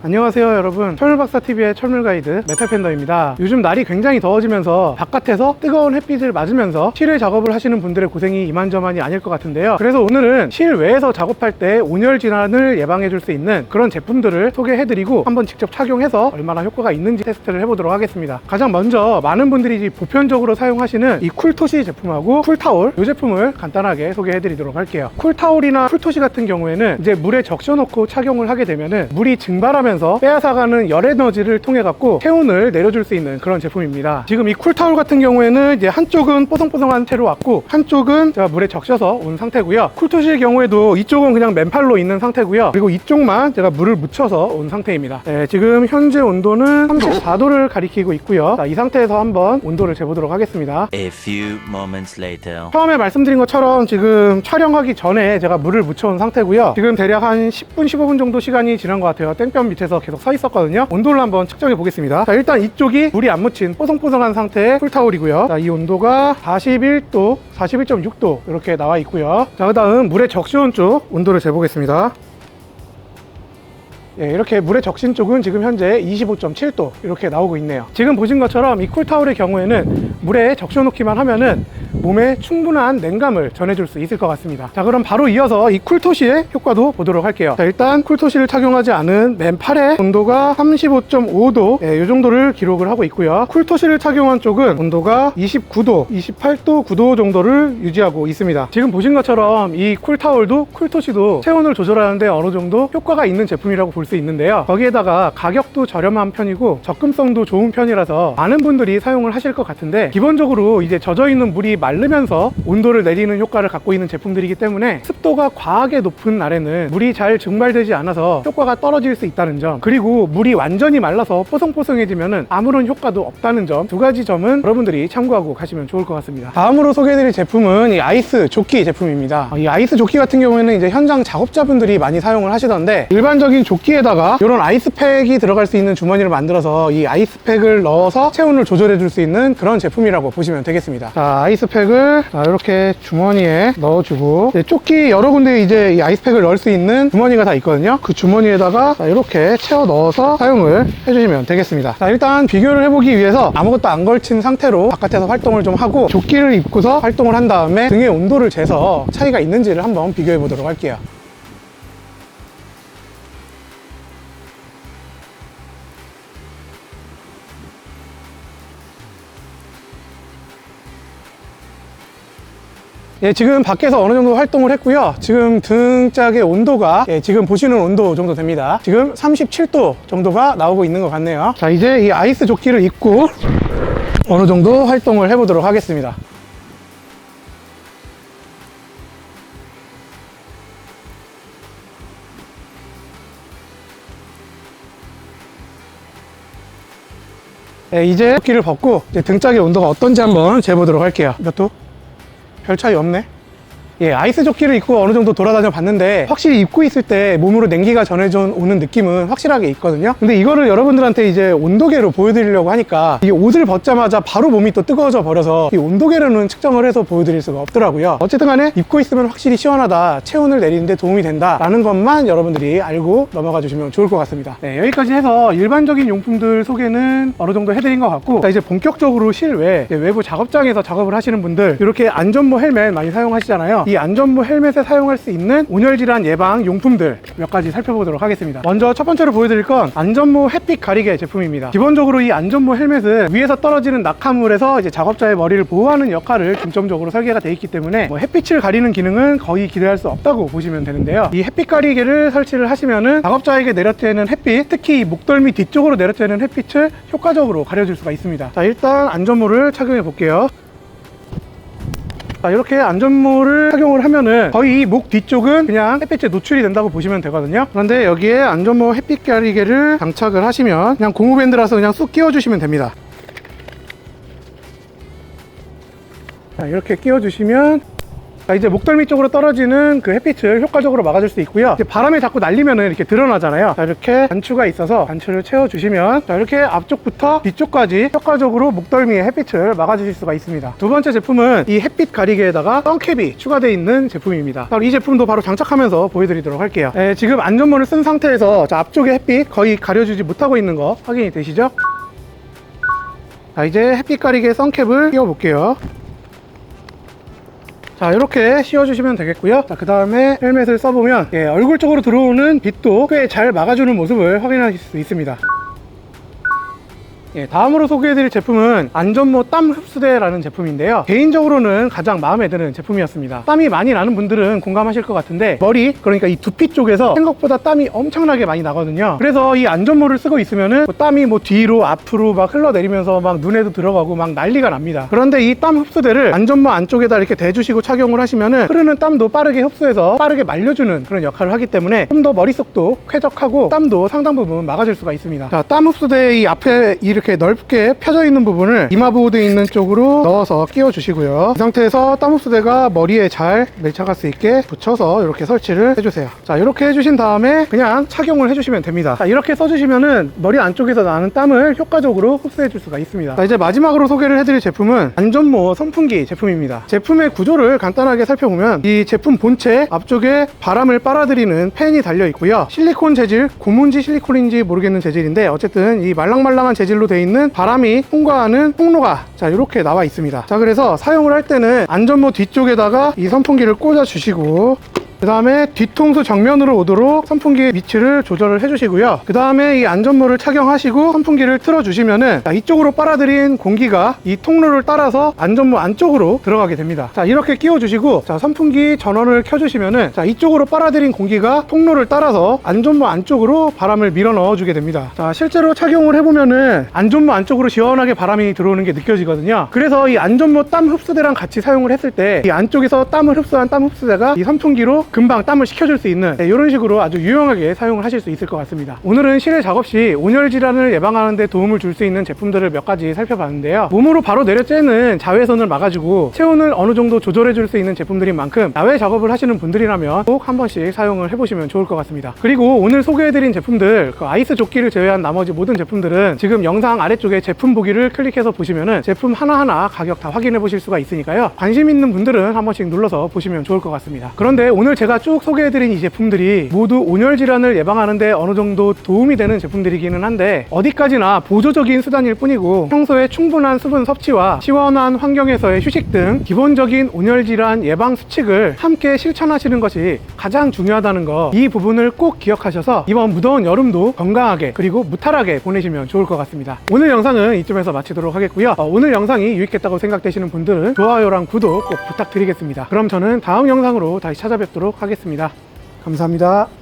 안녕하세요 여러분. 철물박사TV의 철물가이드 메탈팬더입니다. 요즘 날이 굉장히 더워지면서 바깥에서 뜨거운 햇빛을 맞으면서 실외 작업을 하시는 분들의 고생이 이만저만이 아닐 것 같은데요. 그래서 오늘은 실외에서 작업할 때 온열 질환을 예방해 줄 수 있는 그런 제품들을 소개해 드리고 한번 직접 착용해서 얼마나 효과가 있는지 테스트를 해보도록 하겠습니다. 가장 먼저 많은 분들이 보편적으로 사용하시는 이 쿨토시 제품하고 쿨타올 이 제품을 간단하게 소개해 드리도록 할게요. 쿨타올이나 쿨토시 같은 경우에는 이제 물에 적셔놓고 착용을 하게 되면은 물이 증발하면 서 빼앗아가는 열 에너지를 통해 갖고 체온을 내려줄 수 있는 그런 제품입니다. 지금 이 쿨타올 같은 경우에는 이제 한쪽은 뽀송뽀송한 채로 왔고 한쪽은 제가 물에 적셔서 온 상태고요. 쿨토시의 경우에도 이쪽은 그냥 맨팔로 있는 상태고요. 그리고 이쪽만 제가 물을 묻혀서 온 상태입니다. 네, 지금 현재 온도는 34도를 가리키고 있고요. 자, 이 상태에서 한번 온도를 재보도록 하겠습니다. A few moments later. 처음에 말씀드린 것처럼 지금 촬영하기 전에 제가 물을 묻혀온 상태고요. 지금 대략 한 10분, 15분 정도 시간이 지난 것 같아요. 땡볕 밑 에서 계속 서 있었거든요. 온도를 한번 측정해 보겠습니다. 자, 일단 이쪽이 물이 안 묻힌 뽀송뽀송한 상태의 쿨타올이고요. 자, 이 온도가 41도, 41.6도 이렇게 나와 있고요. 자, 그 다음 물에 적시온 쪽 온도를 재보겠습니다. 예, 이렇게 물에 적신 쪽은 지금 현재 25.7도 이렇게 나오고 있네요. 지금 보신 것처럼 이 쿨타올의 경우에는 물에 적셔놓기만 하면은 몸에 충분한 냉감을 전해줄 수 있을 것 같습니다. 자, 그럼 바로 이어서 이 쿨토시의 효과도 보도록 할게요. 자, 일단 쿨토시를 착용하지 않은 맨팔의 온도가 35.5도, 예, 이 정도를 기록을 하고 있고요. 쿨토시를 착용한 쪽은 온도가 29도, 28도, 9도 정도를 유지하고 있습니다. 지금 보신 것처럼 이 쿨타올도 쿨토시도 체온을 조절하는데 어느 정도 효과가 있는 제품이라고 볼 수 있는데요. 거기에다가 가격도 저렴한 편이고 접근성도 좋은 편이라서 많은 분들이 사용을 하실 것 같은데 기본적으로 이제 젖어 있는 물이 마르면서 온도를 내리는 효과를 갖고 있는 제품들이기 때문에 습도가 과하게 높은 날에는 물이 잘 증발되지 않아서 효과가 떨어질 수 있다는 점 그리고 물이 완전히 말라서 뽀송뽀송해지면 아무런 효과도 없다는 점 두 가지 점은 여러분들이 참고하고 가시면 좋을 것 같습니다. 다음으로 소개해드릴 제품은 이 아이스 조끼 제품입니다. 이 아이스 조끼 같은 경우에는 이제 현장 작업자분들이 많이 사용을 하시던데 일반적인 조끼에다가 이런 아이스팩이 들어갈 수 있는 주머니를 만들어서 이 아이스팩을 넣어서 체온을 조절해 줄 수 있는 그런 제품이라고 보시면 되겠습니다. 자, 아이스팩 을 자, 이렇게 주머니에 넣어주고 이제 조끼 여러 군데 이제 이 아이스팩을 넣을 수 있는 주머니가 다 있거든요. 그 주머니에다가 자, 이렇게 채워 넣어서 사용을 해주시면 되겠습니다. 자, 일단 비교를 해보기 위해서 아무것도 안 걸친 상태로 바깥에서 활동을 좀 하고 조끼를 입고서 활동을 한 다음에 등의 온도를 재서 차이가 있는지를 한번 비교해 보도록 할게요. 예, 지금 밖에서 어느 정도 활동을 했고요. 지금 등짝의 온도가 예, 지금 보시는 온도 정도 됩니다. 지금 37도 정도가 나오고 있는 것 같네요. 자, 이제 이 아이스 조끼를 입고 어느 정도 활동을 해보도록 하겠습니다. 예, 이제 조끼를 벗고 이제 등짝의 온도가 어떤지 한번 재보도록 할게요. 몇 도? 별 차이 없네. 예, 아이스 조끼를 입고 어느 정도 돌아다녀 봤는데 확실히 입고 있을 때 몸으로 냉기가 전해져 오는 느낌은 확실하게 있거든요. 근데 이거를 여러분들한테 이제 온도계로 보여드리려고 하니까 이 옷을 벗자마자 바로 몸이 또 뜨거워져 버려서 이 온도계로는 측정을 해서 보여드릴 수가 없더라고요. 어쨌든 간에 입고 있으면 확실히 시원하다, 체온을 내리는데 도움이 된다라는 것만 여러분들이 알고 넘어가 주시면 좋을 것 같습니다. 네, 여기까지 해서 일반적인 용품들 소개는 어느 정도 해드린 것 같고 자, 이제 본격적으로 실외 외부 작업장에서 작업을 하시는 분들 이렇게 안전모 헬멧 많이 사용하시잖아요. 이 안전모 헬멧에 사용할 수 있는 온열질환 예방 용품들 몇 가지 살펴보도록 하겠습니다. 먼저 첫 번째로 보여드릴 건 안전모 햇빛 가리개 제품입니다. 기본적으로 이 안전모 헬멧은 위에서 떨어지는 낙하물에서 이제 작업자의 머리를 보호하는 역할을 중점적으로 설계가 되어 있기 때문에 뭐 햇빛을 가리는 기능은 거의 기대할 수 없다고 보시면 되는데요. 이 햇빛 가리개를 설치를 하시면은 작업자에게 내려쬐는 햇빛, 특히 이 목덜미 뒤쪽으로 내려쬐는 햇빛을 효과적으로 가려줄 수가 있습니다. 자, 일단 안전모를 착용해 볼게요. 자, 이렇게 안전모를 착용을 하면은 거의 목 뒤쪽은 그냥 햇빛에 노출이 된다고 보시면 되거든요. 그런데 여기에 안전모 햇빛 가리개를 장착을 하시면 그냥 고무밴드라서 그냥 쑥 끼워주시면 됩니다. 자, 이렇게 끼워주시면 자, 이제 목덜미 쪽으로 떨어지는 그 햇빛을 효과적으로 막아줄 수 있고요. 바람에 자꾸 날리면은 이렇게 드러나잖아요. 자, 이렇게 단추가 있어서 단추를 채워주시면 자, 이렇게 앞쪽부터 뒤쪽까지 효과적으로 목덜미의 햇빛을 막아주실 수가 있습니다. 두 번째 제품은 이 햇빛 가리개에다가 선캡이 추가되어 있는 제품입니다. 자, 이 제품도 바로 장착하면서 보여드리도록 할게요. 예, 지금 안전모를 쓴 상태에서 자, 앞쪽에 햇빛 거의 가려주지 못하고 있는 거 확인이 되시죠? 자, 이제 햇빛 가리개 선캡을 끼워 볼게요. 자 이렇게 씌워주시면 되겠고요. 자 그 다음에 헬멧을 써보면 예, 얼굴 쪽으로 들어오는 빛도 꽤 잘 막아주는 모습을 확인하실 수 있습니다 예, 다음으로 소개해드릴 제품은 안전모 땀 흡수대라는 제품인데요. 개인적으로는 가장 마음에 드는 제품이었습니다. 땀이 많이 나는 분들은 공감하실 것 같은데 머리 그러니까 이 두피 쪽에서 생각보다 땀이 엄청나게 많이 나거든요. 그래서 이 안전모를 쓰고 있으면은 뭐 땀이 뭐 뒤로 앞으로 막 흘러내리면서 막 눈에도 들어가고 막 난리가 납니다. 그런데 이 땀 흡수대를 안전모 안쪽에다 이렇게 대주시고 착용을 하시면은 흐르는 땀도 빠르게 흡수해서 빠르게 말려주는 그런 역할을 하기 때문에 좀 더 머릿속도 쾌적하고 땀도 상당 부분 막아줄 수가 있습니다. 자, 땀 흡수대 이 앞에 이 렇게 넓게 펴져 있는 부분을 이마 보호대 있는 쪽으로 넣어서 끼워 주시고요. 이 상태에서 땀 흡수대가 머리에 잘 밀착할 수 있게 붙여서 이렇게 설치를 해주세요. 자, 이렇게 해주신 다음에 그냥 착용을 해주시면 됩니다. 자, 이렇게 써주시면은 머리 안쪽에서 나는 땀을 효과적으로 흡수해 줄 수가 있습니다. 자, 이제 마지막으로 소개를 해드릴 제품은 안전모 선풍기 제품입니다. 제품의 구조를 간단하게 살펴보면 이 제품 본체 앞쪽에 바람을 빨아들이는 팬이 달려 있고요. 실리콘 재질, 고문지 실리콘인지 모르겠는 재질인데 어쨌든 이 말랑말랑한 재질로 되어 있는 바람이 통과하는 통로가 자 이렇게 나와 있습니다. 자 그래서 사용을 할 때는 안전모 뒤쪽에다가 이 선풍기를 꽂아 주시고 그 다음에 뒤통수 정면으로 오도록 선풍기의 위치를 조절을 해주시고요. 그 다음에 이 안전모를 착용하시고 선풍기를 틀어주시면은 자, 이쪽으로 빨아들인 공기가 이 통로를 따라서 안전모 안쪽으로 들어가게 됩니다. 자 이렇게 끼워주시고 자 선풍기 전원을 켜주시면은 자 이쪽으로 빨아들인 공기가 통로를 따라서 안전모 안쪽으로 바람을 밀어 넣어주게 됩니다. 자 실제로 착용을 해보면은 안전모 안쪽으로 시원하게 바람이 들어오는 게 느껴지거든요. 그래서 이 안전모 땀 흡수대랑 같이 사용을 했을 때 이 안쪽에서 땀을 흡수한 땀 흡수대가 이 선풍기로 금방 땀을 식혀줄 수 있는 네, 이런 식으로 아주 유용하게 사용을 하실 수 있을 것 같습니다. 오늘은 실내 작업 시 온열 질환을 예방하는 데 도움을 줄 수 있는 제품들을 몇 가지 살펴봤는데요. 몸으로 바로 내려쬐는 자외선을 막아주고 체온을 어느 정도 조절해 줄 수 있는 제품들인 만큼 야외 작업을 하시는 분들이라면 꼭 한 번씩 사용을 해보시면 좋을 것 같습니다. 그리고 오늘 소개해드린 제품들 그 아이스 조끼를 제외한 나머지 모든 제품들은 지금 영상 아래쪽에 제품 보기를 클릭해서 보시면은 제품 하나하나 가격 다 확인해 보실 수가 있으니까요. 관심 있는 분들은 한 번씩 눌러서 보시면 좋을 것 같습니다. 그런데 오늘 제가 쭉 소개해드린 이 제품들이 모두 온열 질환을 예방하는데 어느 정도 도움이 되는 제품들이기는 한데 어디까지나 보조적인 수단일 뿐이고 평소에 충분한 수분 섭취와 시원한 환경에서의 휴식 등 기본적인 온열 질환 예방 수칙을 함께 실천하시는 것이 가장 중요하다는 거 이 부분을 꼭 기억하셔서 이번 무더운 여름도 건강하게 그리고 무탈하게 보내시면 좋을 것 같습니다. 오늘 영상은 이쯤에서 마치도록 하겠고요. 어, 오늘 영상이 유익했다고 생각되시는 분들은 좋아요랑 구독 꼭 부탁드리겠습니다. 그럼 저는 다음 영상으로 다시 찾아뵙 도록 하겠습니다. 감사합니다.